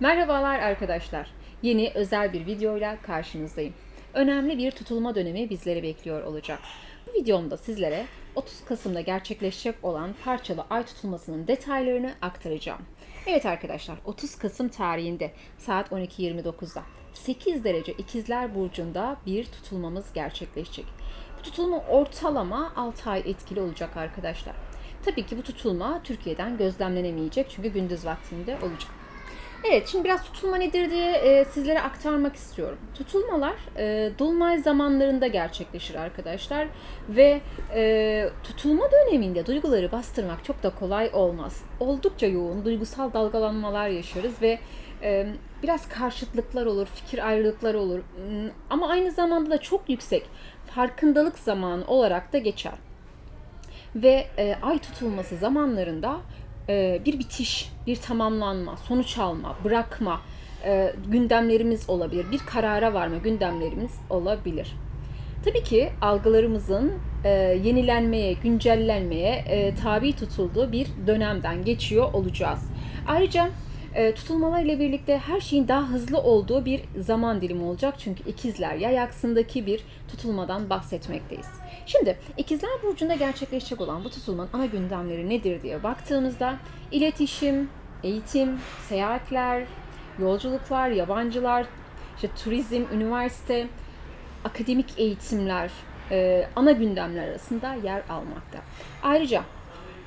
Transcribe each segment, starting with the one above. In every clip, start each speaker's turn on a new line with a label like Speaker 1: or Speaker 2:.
Speaker 1: Merhabalar arkadaşlar. Yeni özel bir videoyla karşınızdayım. Önemli bir tutulma dönemi bizleri bekliyor olacak. Bu videomda sizlere 30 Kasım'da gerçekleşecek olan parçalı ay tutulmasının detaylarını aktaracağım. Evet arkadaşlar 30 Kasım tarihinde saat 12.29'da 8 derece ikizler burcunda bir tutulmamız gerçekleşecek. Bu tutulma ortalama 6 ay etkili olacak arkadaşlar. Tabii ki bu tutulma Türkiye'den gözlemlenemeyecek çünkü gündüz vaktinde olacak. Evet, şimdi biraz tutulma nedir diye e, sizlere aktarmak istiyorum. Tutulmalar e, dolunay zamanlarında gerçekleşir arkadaşlar ve e, tutulma döneminde duyguları bastırmak çok da kolay olmaz. Oldukça yoğun duygusal dalgalanmalar yaşarız ve e, biraz karşıtlıklar olur, fikir ayrılıkları olur Hmm, ama aynı zamanda da çok yüksek farkındalık zamanı olarak da geçer ve e, ay tutulması zamanlarında bir bitiş, bir tamamlanma, sonuç alma, bırakma e, gündemlerimiz olabilir. Bir karara varma gündemlerimiz olabilir. Tabii ki algılarımızın e, yenilenmeye, güncellenmeye e, tabi tutulduğu bir dönemden geçiyor olacağız. Ayrıca e, tutulmalar ile birlikte her şeyin daha hızlı olduğu bir zaman dilimi olacak. Çünkü ikizler yay aksındaki bir tutulmadan bahsetmekteyiz. Şimdi ikizler burcunda gerçekleşecek olan bu tutulmanın ana gündemleri nedir diye baktığımızda iletişim, eğitim, seyahatler, yolculuklar, yabancılar, işte turizm, üniversite, akademik eğitimler e, ana gündemler arasında yer almakta. Ayrıca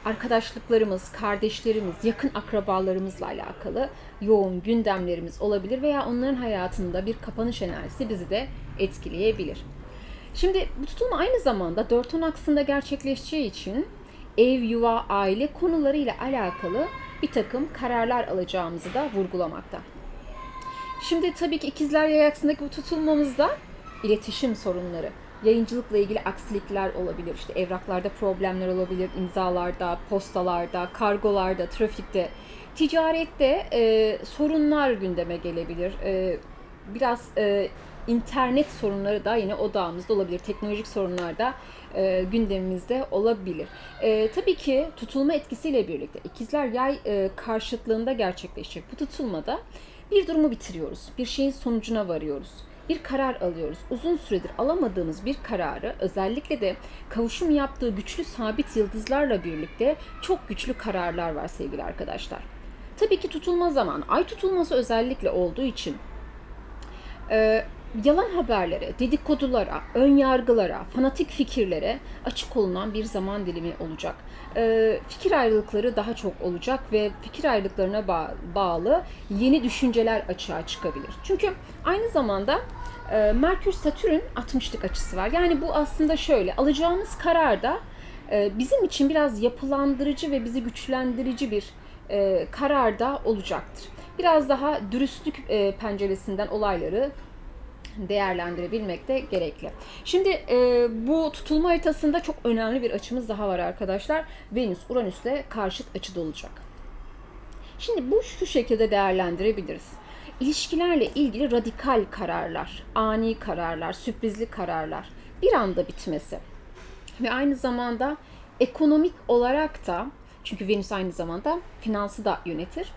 Speaker 1: arkadaşlıklarımız, kardeşlerimiz, yakın akrabalarımızla alakalı yoğun gündemlerimiz olabilir veya onların hayatında bir kapanış enerjisi bizi de etkileyebilir. Şimdi bu tutulma aynı zamanda 4-10 aksında gerçekleşeceği için ev, yuva, aile konularıyla alakalı bir takım kararlar alacağımızı da vurgulamakta. Şimdi tabii ki ikizler yay aksındaki bu tutulmamızda iletişim sorunları, yayıncılıkla ilgili aksilikler olabilir. İşte evraklarda problemler olabilir, imzalarda, postalarda, kargolarda, trafikte, ticarette e, sorunlar gündeme gelebilir. E, biraz e, internet sorunları da yine odağımızda olabilir. Teknolojik sorunlar da e, gündemimizde olabilir. E, tabii ki tutulma etkisiyle birlikte ikizler yay e, karşıtlığında gerçekleşecek bu tutulmada bir durumu bitiriyoruz. Bir şeyin sonucuna varıyoruz. Bir karar alıyoruz. Uzun süredir alamadığımız bir kararı özellikle de kavuşum yaptığı güçlü sabit yıldızlarla birlikte çok güçlü kararlar var sevgili arkadaşlar. Tabii ki tutulma zaman, ay tutulması özellikle olduğu için yalan haberlere, dedikodulara, ön yargılara, fanatik fikirlere açık olunan bir zaman dilimi olacak. E, fikir ayrılıkları daha çok olacak ve fikir ayrılıklarına ba- bağlı yeni düşünceler açığa çıkabilir. Çünkü aynı zamanda e, Merkür Satürn 60'lık açısı var. Yani bu aslında şöyle alacağımız kararda e, bizim için biraz yapılandırıcı ve bizi güçlendirici bir e, kararda olacaktır. Biraz daha dürüstlük e, penceresinden olayları değerlendirebilmek de gerekli. Şimdi e, bu tutulma haritasında çok önemli bir açımız daha var arkadaşlar. Venüs Uranüs'le karşıt açıda olacak. Şimdi bu şu şekilde değerlendirebiliriz. İlişkilerle ilgili radikal kararlar, ani kararlar, sürprizli kararlar bir anda bitmesi ve aynı zamanda ekonomik olarak da çünkü Venüs aynı zamanda finansı da yönetir.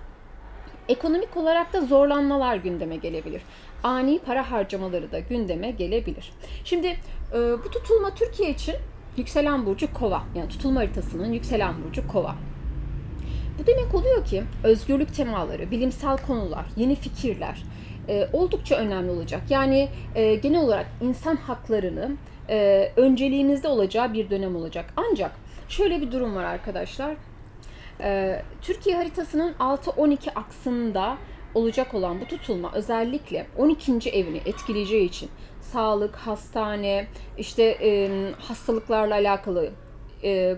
Speaker 1: Ekonomik olarak da zorlanmalar gündeme gelebilir. Ani para harcamaları da gündeme gelebilir. Şimdi e, bu tutulma Türkiye için yükselen burcu kova. Yani tutulma haritasının yükselen burcu kova. Bu demek oluyor ki özgürlük temaları, bilimsel konular, yeni fikirler e, oldukça önemli olacak. Yani e, genel olarak insan haklarını e, önceliğimizde olacağı bir dönem olacak. Ancak şöyle bir durum var arkadaşlar. E, Türkiye haritasının 6-12 aksında olacak olan bu tutulma özellikle 12. evini etkileyeceği için sağlık, hastane, işte e, hastalıklarla alakalı e,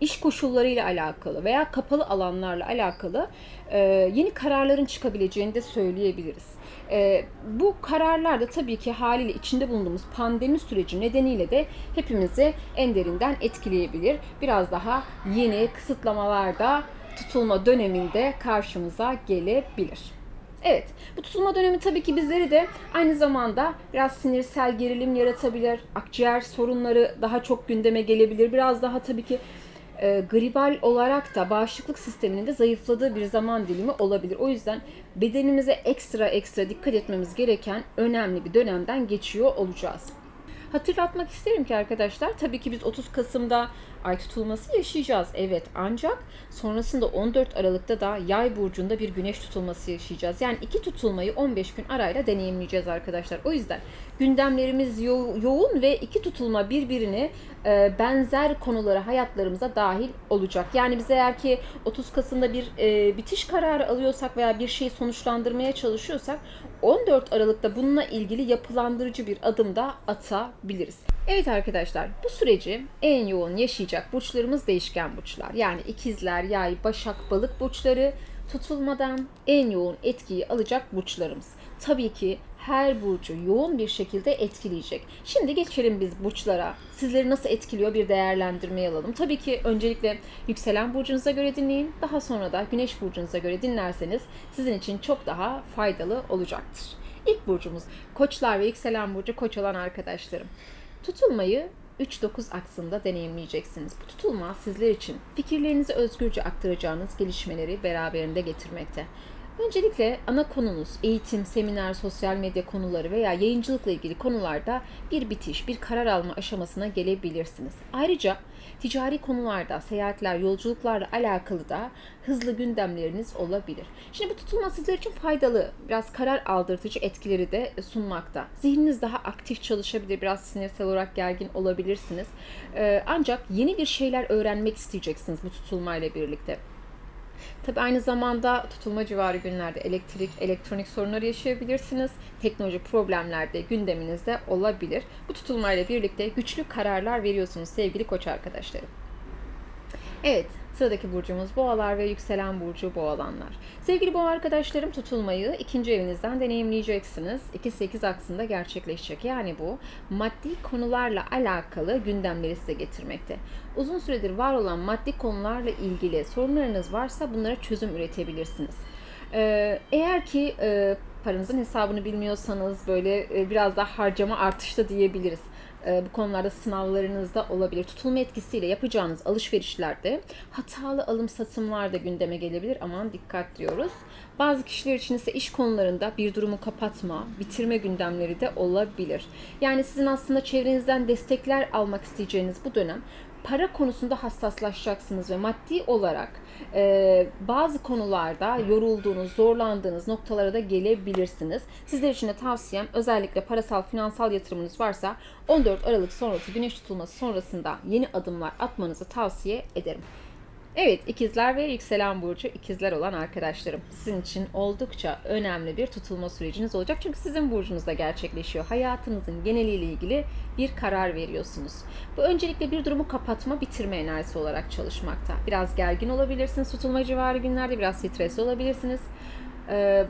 Speaker 1: iş koşullarıyla alakalı veya kapalı alanlarla alakalı e, yeni kararların çıkabileceğini de söyleyebiliriz. E, bu kararlar da tabii ki haliyle içinde bulunduğumuz pandemi süreci nedeniyle de hepimizi en derinden etkileyebilir. Biraz daha yeni kısıtlamalar da tutulma döneminde karşımıza gelebilir. Evet, bu tutulma dönemi tabii ki bizleri de aynı zamanda biraz sinirsel gerilim yaratabilir. Akciğer sorunları daha çok gündeme gelebilir. Biraz daha tabii ki e, gribal olarak da bağışıklık sisteminin de zayıfladığı bir zaman dilimi olabilir. O yüzden bedenimize ekstra ekstra dikkat etmemiz gereken önemli bir dönemden geçiyor olacağız. Hatırlatmak isterim ki arkadaşlar tabii ki biz 30 Kasım'da ay tutulması yaşayacağız. Evet ancak sonrasında 14 Aralık'ta da yay burcunda bir güneş tutulması yaşayacağız. Yani iki tutulmayı 15 gün arayla deneyimleyeceğiz arkadaşlar. O yüzden gündemlerimiz yo- yoğun ve iki tutulma birbirine e, benzer konulara hayatlarımıza dahil olacak. Yani biz eğer ki 30 Kasım'da bir e, bitiş kararı alıyorsak veya bir şeyi sonuçlandırmaya çalışıyorsak 14 Aralık'ta bununla ilgili yapılandırıcı bir adım da atabiliriz. Evet arkadaşlar bu süreci en yoğun yaşayacak burçlarımız değişken burçlar. Yani ikizler, yay, başak, balık burçları tutulmadan en yoğun etkiyi alacak burçlarımız. Tabii ki her burcu yoğun bir şekilde etkileyecek. Şimdi geçelim biz burçlara. Sizleri nasıl etkiliyor bir değerlendirmeye alalım. Tabii ki öncelikle yükselen burcunuza göre dinleyin. Daha sonra da güneş burcunuza göre dinlerseniz sizin için çok daha faydalı olacaktır. İlk burcumuz koçlar ve yükselen burcu koç olan arkadaşlarım. Tutulmayı 3-9 aksında deneyimleyeceksiniz. Bu tutulma sizler için fikirlerinizi özgürce aktaracağınız gelişmeleri beraberinde getirmekte. Öncelikle ana konunuz eğitim, seminer, sosyal medya konuları veya yayıncılıkla ilgili konularda bir bitiş, bir karar alma aşamasına gelebilirsiniz. Ayrıca ticari konularda, seyahatler, yolculuklarla alakalı da hızlı gündemleriniz olabilir. Şimdi bu tutulma sizler için faydalı, biraz karar aldırtıcı etkileri de sunmakta. Zihniniz daha aktif çalışabilir, biraz sinirsel olarak gergin olabilirsiniz. Ee, ancak yeni bir şeyler öğrenmek isteyeceksiniz bu tutulmayla birlikte. Tabii aynı zamanda tutulma civarı günlerde elektrik, elektronik sorunları yaşayabilirsiniz. Teknoloji problemler de gündeminizde olabilir. Bu tutulmayla birlikte güçlü kararlar veriyorsunuz sevgili koç arkadaşlarım. Evet, sıradaki burcumuz boğalar ve yükselen burcu boğalanlar. Sevgili boğa arkadaşlarım tutulmayı ikinci evinizden deneyimleyeceksiniz. 2-8 aksında gerçekleşecek. Yani bu maddi konularla alakalı gündemleri size getirmekte. Uzun süredir var olan maddi konularla ilgili sorunlarınız varsa bunlara çözüm üretebilirsiniz. Ee, eğer ki e, paranızın hesabını bilmiyorsanız böyle e, biraz daha harcama artışta diyebiliriz. E, bu konularda sınavlarınızda olabilir. Tutulma etkisiyle yapacağınız alışverişlerde hatalı alım satımlar da gündeme gelebilir. Aman dikkat diyoruz. Bazı kişiler için ise iş konularında bir durumu kapatma, bitirme gündemleri de olabilir. Yani sizin aslında çevrenizden destekler almak isteyeceğiniz bu dönem para konusunda hassaslaşacaksınız ve maddi olarak e, bazı konularda yorulduğunuz, zorlandığınız noktalara da gelebilirsiniz. Sizler için de tavsiyem özellikle parasal, finansal yatırımınız varsa 14 Aralık sonrası güneş tutulması sonrasında yeni adımlar atmanızı tavsiye ederim. Evet, ikizler ve yükselen burcu ikizler olan arkadaşlarım. Sizin için oldukça önemli bir tutulma süreciniz olacak. Çünkü sizin burcunuzda gerçekleşiyor. Hayatınızın geneliyle ilgili bir karar veriyorsunuz. Bu öncelikle bir durumu kapatma, bitirme enerjisi olarak çalışmakta. Biraz gergin olabilirsiniz. Tutulma civarı günlerde biraz stresli olabilirsiniz. Ee,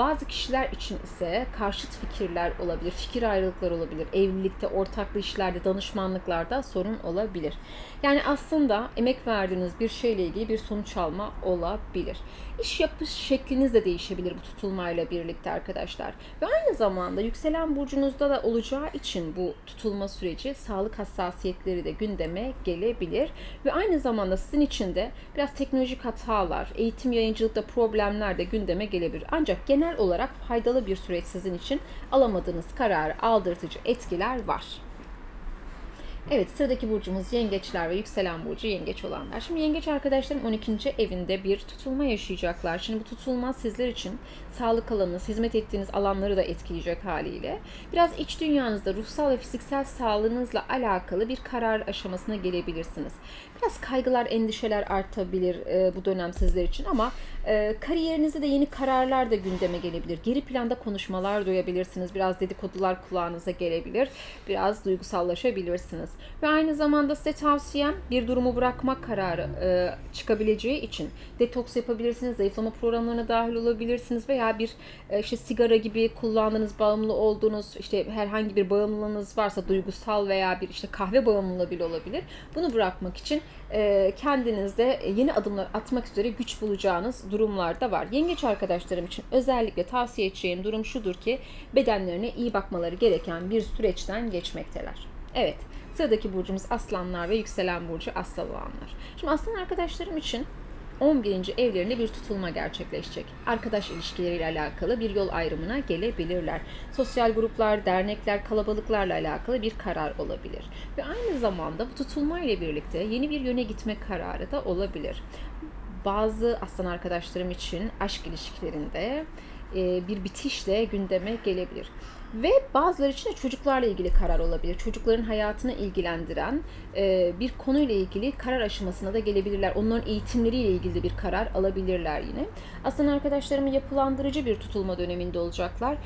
Speaker 1: bazı kişiler için ise karşıt fikirler olabilir, fikir ayrılıkları olabilir, evlilikte, ortaklı işlerde, danışmanlıklarda sorun olabilir. Yani aslında emek verdiğiniz bir şeyle ilgili bir sonuç alma olabilir. İş yapış şekliniz de değişebilir bu tutulmayla birlikte arkadaşlar. Ve aynı zamanda yükselen burcunuzda da olacağı için bu tutulma süreci sağlık hassasiyetleri de gündeme gelebilir. Ve aynı zamanda sizin için de biraz teknolojik hatalar, eğitim yayıncılıkta problemler de gündeme gelebilir. Ancak genel olarak faydalı bir süreç sizin için alamadığınız kararı aldırtıcı etkiler var. Evet sıradaki burcumuz yengeçler ve yükselen burcu yengeç olanlar. Şimdi yengeç arkadaşlarım 12. evinde bir tutulma yaşayacaklar. Şimdi bu tutulma sizler için sağlık alanınız, hizmet ettiğiniz alanları da etkileyecek haliyle. Biraz iç dünyanızda ruhsal ve fiziksel sağlığınızla alakalı bir karar aşamasına gelebilirsiniz. Biraz kaygılar, endişeler artabilir e, bu dönem sizler için ama e, kariyerinizde de yeni kararlar da gündeme gelebilir. Geri planda konuşmalar duyabilirsiniz. Biraz dedikodular kulağınıza gelebilir. Biraz duygusallaşabilirsiniz. Ve aynı zamanda size tavsiyem bir durumu bırakmak kararı e, çıkabileceği için detoks yapabilirsiniz, zayıflama programlarına dahil olabilirsiniz veya bir e, işte sigara gibi kullandığınız, bağımlı olduğunuz işte herhangi bir bağımlılığınız varsa duygusal veya bir işte kahve bağımlılığı bile olabilir. Bunu bırakmak için e, kendinizde yeni adımlar atmak üzere güç bulacağınız durumlar da var. Yengeç arkadaşlarım için özellikle tavsiye edeceğim durum şudur ki bedenlerine iyi bakmaları gereken bir süreçten geçmekteler. Evet, Sıradaki burcumuz aslanlar ve yükselen burcu aslan olanlar. Şimdi aslan arkadaşlarım için 11. evlerinde bir tutulma gerçekleşecek. Arkadaş ilişkileriyle alakalı bir yol ayrımına gelebilirler. Sosyal gruplar, dernekler, kalabalıklarla alakalı bir karar olabilir. Ve aynı zamanda bu tutulma ile birlikte yeni bir yöne gitme kararı da olabilir. Bazı aslan arkadaşlarım için aşk ilişkilerinde bir bitiş de gündeme gelebilir. Ve bazıları için de çocuklarla ilgili karar olabilir. Çocukların hayatını ilgilendiren e, bir konuyla ilgili karar aşamasına da gelebilirler. Onların eğitimleriyle ilgili de bir karar alabilirler yine. Aslında arkadaşlarımın yapılandırıcı bir tutulma döneminde olacaklar.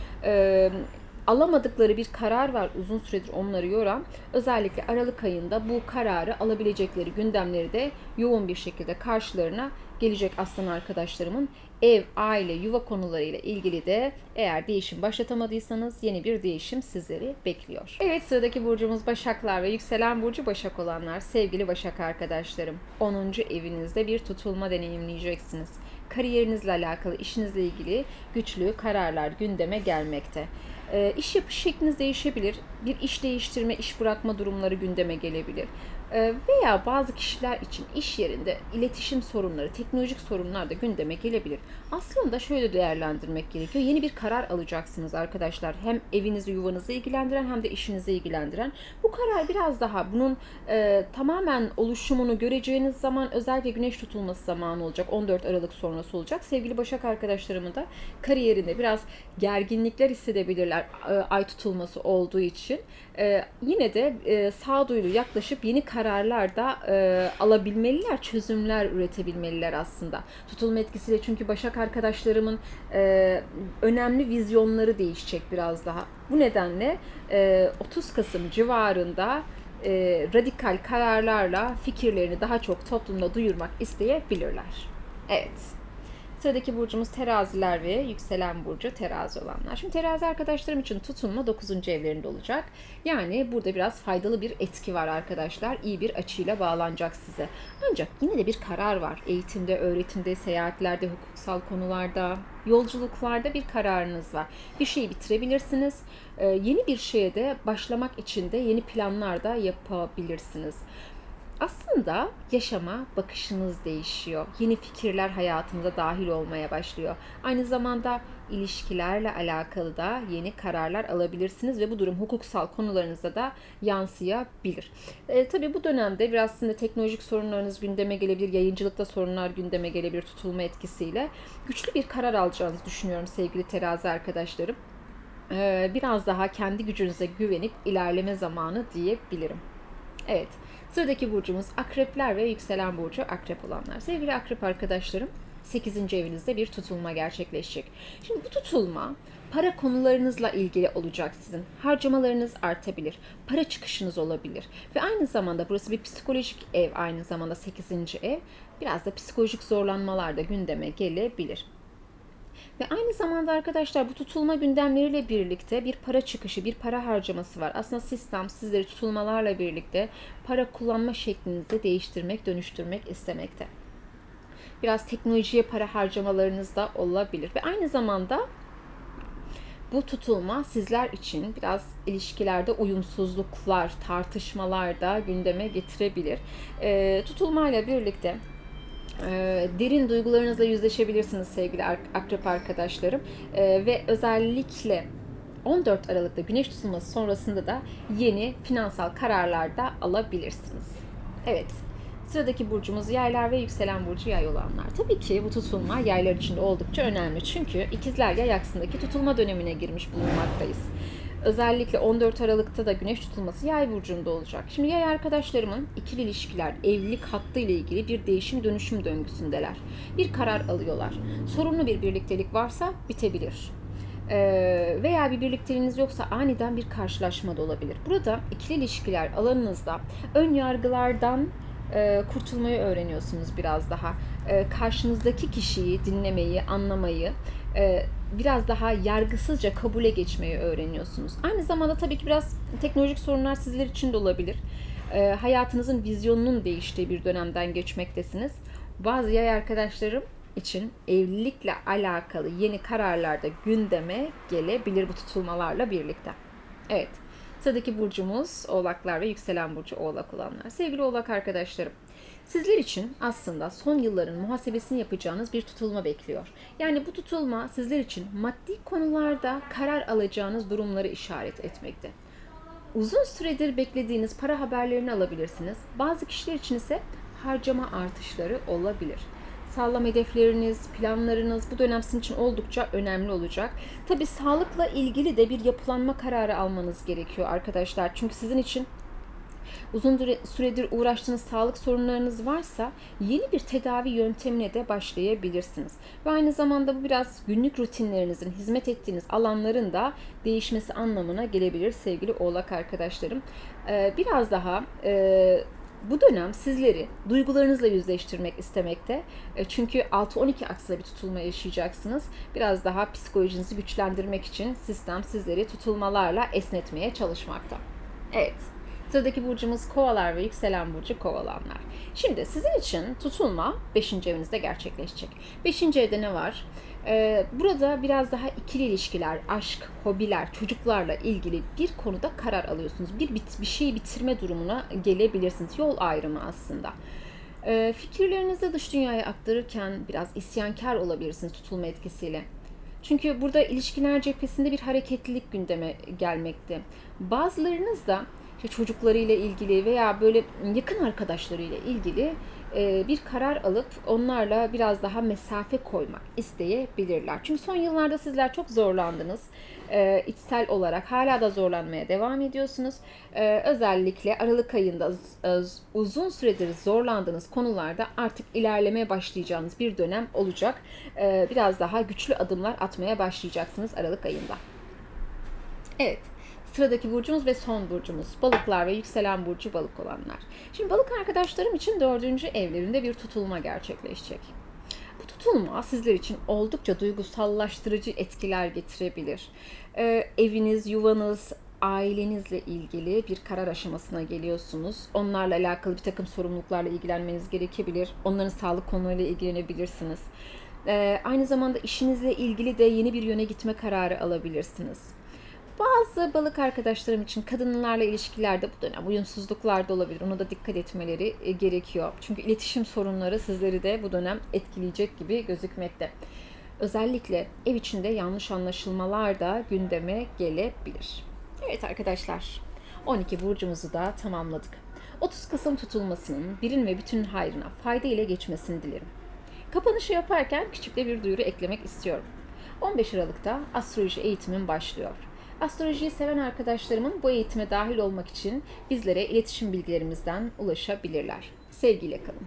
Speaker 1: Alamadıkları bir karar var uzun süredir onları yoran. Özellikle Aralık ayında bu kararı alabilecekleri gündemleri de yoğun bir şekilde karşılarına gelecek aslan arkadaşlarımın ev, aile, yuva konularıyla ilgili de eğer değişim başlatamadıysanız yeni bir değişim sizleri bekliyor. Evet sıradaki burcumuz Başaklar ve yükselen burcu Başak olanlar. Sevgili Başak arkadaşlarım 10. evinizde bir tutulma deneyimleyeceksiniz. Kariyerinizle alakalı, işinizle ilgili güçlü kararlar gündeme gelmekte. E, iş yapış şekliniz değişebilir. Bir iş değiştirme, iş bırakma durumları gündeme gelebilir. E, veya bazı kişiler için iş yerinde iletişim sorunları, teknolojik sorunlar da gündeme gelebilir. Aslında şöyle değerlendirmek gerekiyor. Yeni bir karar alacaksınız arkadaşlar. Hem evinizi, yuvanızı ilgilendiren hem de işinizi ilgilendiren. Bu karar biraz daha bunun e, tamamen oluşumunu göreceğiniz zaman özellikle güneş tutulması zamanı olacak. 14 Aralık sonrası olacak. Sevgili Başak arkadaşlarımı da kariyerinde biraz gerginlikler hissedebilirler e, ay tutulması olduğu için. E, yine de e, sağduyulu yaklaşıp yeni kararlar da e, alabilmeliler, çözümler üretebilmeliler aslında. Tutulma etkisiyle çünkü Başak arkadaşlarımın e, önemli vizyonları değişecek biraz daha. Bu nedenle e, 30 Kasım civarında e, radikal kararlarla fikirlerini daha çok toplumda duyurmak isteyebilirler. Evet. Sıradaki burcumuz teraziler ve yükselen burcu terazi olanlar. Şimdi terazi arkadaşlarım için tutunma 9. evlerinde olacak. Yani burada biraz faydalı bir etki var arkadaşlar. İyi bir açıyla bağlanacak size. Ancak yine de bir karar var. Eğitimde, öğretimde, seyahatlerde, hukuksal konularda, yolculuklarda bir kararınız var. Bir şeyi bitirebilirsiniz. Ee, yeni bir şeye de başlamak için de yeni planlar da yapabilirsiniz aslında yaşama bakışınız değişiyor. Yeni fikirler hayatınıza dahil olmaya başlıyor. Aynı zamanda ilişkilerle alakalı da yeni kararlar alabilirsiniz ve bu durum hukuksal konularınıza da yansıyabilir. E, tabii bu dönemde biraz aslında teknolojik sorunlarınız gündeme gelebilir, yayıncılıkta sorunlar gündeme gelebilir tutulma etkisiyle. Güçlü bir karar alacağınızı düşünüyorum sevgili terazi arkadaşlarım. E, biraz daha kendi gücünüze güvenip ilerleme zamanı diyebilirim. Evet. Sıradaki burcumuz akrepler ve yükselen burcu akrep olanlar. Sevgili akrep arkadaşlarım 8. evinizde bir tutulma gerçekleşecek. Şimdi bu tutulma para konularınızla ilgili olacak sizin. Harcamalarınız artabilir. Para çıkışınız olabilir. Ve aynı zamanda burası bir psikolojik ev aynı zamanda 8. ev. Biraz da psikolojik zorlanmalar da gündeme gelebilir. Ve aynı zamanda arkadaşlar bu tutulma gündemleriyle birlikte bir para çıkışı, bir para harcaması var. Aslında sistem sizleri tutulmalarla birlikte para kullanma şeklinizi değiştirmek, dönüştürmek istemekte. Biraz teknolojiye para harcamalarınız da olabilir. Ve aynı zamanda bu tutulma sizler için biraz ilişkilerde uyumsuzluklar, tartışmalar da gündeme getirebilir. E, tutulmayla birlikte e, derin duygularınızla yüzleşebilirsiniz sevgili akrep arkadaşlarım. E, ve özellikle 14 Aralık'ta güneş tutulması sonrasında da yeni finansal kararlar da alabilirsiniz. Evet, Sıradaki burcumuz yaylar ve yükselen burcu yay olanlar. Tabii ki bu tutulma yaylar için de oldukça önemli. Çünkü ikizler yay aksındaki tutulma dönemine girmiş bulunmaktayız. Özellikle 14 Aralık'ta da güneş tutulması yay burcunda olacak. Şimdi yay arkadaşlarımın ikili ilişkiler, evlilik hattı ile ilgili bir değişim dönüşüm döngüsündeler. Bir karar alıyorlar. Sorunlu bir birliktelik varsa bitebilir. Ee, veya bir birlikteliğiniz yoksa aniden bir karşılaşma da olabilir. Burada ikili ilişkiler alanınızda ön yargılardan e, kurtulmayı öğreniyorsunuz biraz daha. E, karşınızdaki kişiyi dinlemeyi, anlamayı, e, biraz daha yargısızca kabule geçmeyi öğreniyorsunuz. Aynı zamanda tabii ki biraz teknolojik sorunlar sizler için de olabilir. hayatınızın vizyonunun değiştiği bir dönemden geçmektesiniz. Bazı yay arkadaşlarım için evlilikle alakalı yeni kararlar da gündeme gelebilir bu tutulmalarla birlikte. Evet. Sıradaki burcumuz oğlaklar ve yükselen burcu oğlak olanlar. Sevgili oğlak arkadaşlarım, Sizler için aslında son yılların muhasebesini yapacağınız bir tutulma bekliyor. Yani bu tutulma sizler için maddi konularda karar alacağınız durumları işaret etmekte. Uzun süredir beklediğiniz para haberlerini alabilirsiniz. Bazı kişiler için ise harcama artışları olabilir. Sağlam hedefleriniz, planlarınız bu dönem sizin için oldukça önemli olacak. Tabi sağlıkla ilgili de bir yapılanma kararı almanız gerekiyor arkadaşlar. Çünkü sizin için uzun süredir uğraştığınız sağlık sorunlarınız varsa yeni bir tedavi yöntemine de başlayabilirsiniz. Ve aynı zamanda bu biraz günlük rutinlerinizin, hizmet ettiğiniz alanların da değişmesi anlamına gelebilir sevgili oğlak arkadaşlarım. Ee, biraz daha e, bu dönem sizleri duygularınızla yüzleştirmek istemekte. E, çünkü 6-12 aksında bir tutulma yaşayacaksınız. Biraz daha psikolojinizi güçlendirmek için sistem sizleri tutulmalarla esnetmeye çalışmakta. Evet. Sıradaki burcumuz kovalar ve yükselen burcu kovalanlar. Şimdi sizin için tutulma 5. evinizde gerçekleşecek. 5. evde ne var? Ee, burada biraz daha ikili ilişkiler, aşk, hobiler, çocuklarla ilgili bir konuda karar alıyorsunuz. Bir, bit, bir şeyi bitirme durumuna gelebilirsiniz. Yol ayrımı aslında. Ee, fikirlerinizi dış dünyaya aktarırken biraz isyankar olabilirsiniz tutulma etkisiyle. Çünkü burada ilişkiler cephesinde bir hareketlilik gündeme gelmekte. Bazılarınız da çocuklarıyla ilgili veya böyle yakın arkadaşlarıyla ilgili e, bir karar alıp onlarla biraz daha mesafe koymak isteyebilirler. Çünkü son yıllarda sizler çok zorlandınız. E, içsel olarak hala da zorlanmaya devam ediyorsunuz. E, özellikle Aralık ayında uzun süredir zorlandığınız konularda artık ilerlemeye başlayacağınız bir dönem olacak. Biraz daha güçlü adımlar atmaya başlayacaksınız Aralık ayında. Evet. Sıradaki burcumuz ve son burcumuz balıklar ve yükselen burcu balık olanlar. Şimdi balık arkadaşlarım için dördüncü evlerinde bir tutulma gerçekleşecek. Bu tutulma sizler için oldukça duygusallaştırıcı etkiler getirebilir. Ee, eviniz, yuvanız, ailenizle ilgili bir karar aşamasına geliyorsunuz. Onlarla alakalı bir takım sorumluluklarla ilgilenmeniz gerekebilir. Onların sağlık konularıyla ilgilenebilirsiniz. Ee, aynı zamanda işinizle ilgili de yeni bir yöne gitme kararı alabilirsiniz. Bazı balık arkadaşlarım için kadınlarla ilişkilerde bu dönem uyumsuzluklar da olabilir. Ona da dikkat etmeleri e, gerekiyor. Çünkü iletişim sorunları sizleri de bu dönem etkileyecek gibi gözükmekte. Özellikle ev içinde yanlış anlaşılmalar da gündeme gelebilir. Evet arkadaşlar, 12 burcumuzu da tamamladık. 30 Kasım tutulmasının birin ve bütün hayrına fayda ile geçmesini dilerim. Kapanışı yaparken küçük de bir duyuru eklemek istiyorum. 15 Aralık'ta astroloji eğitimim başlıyor. Astrolojiyi seven arkadaşlarımın bu eğitime dahil olmak için bizlere iletişim bilgilerimizden ulaşabilirler. Sevgiyle kalın.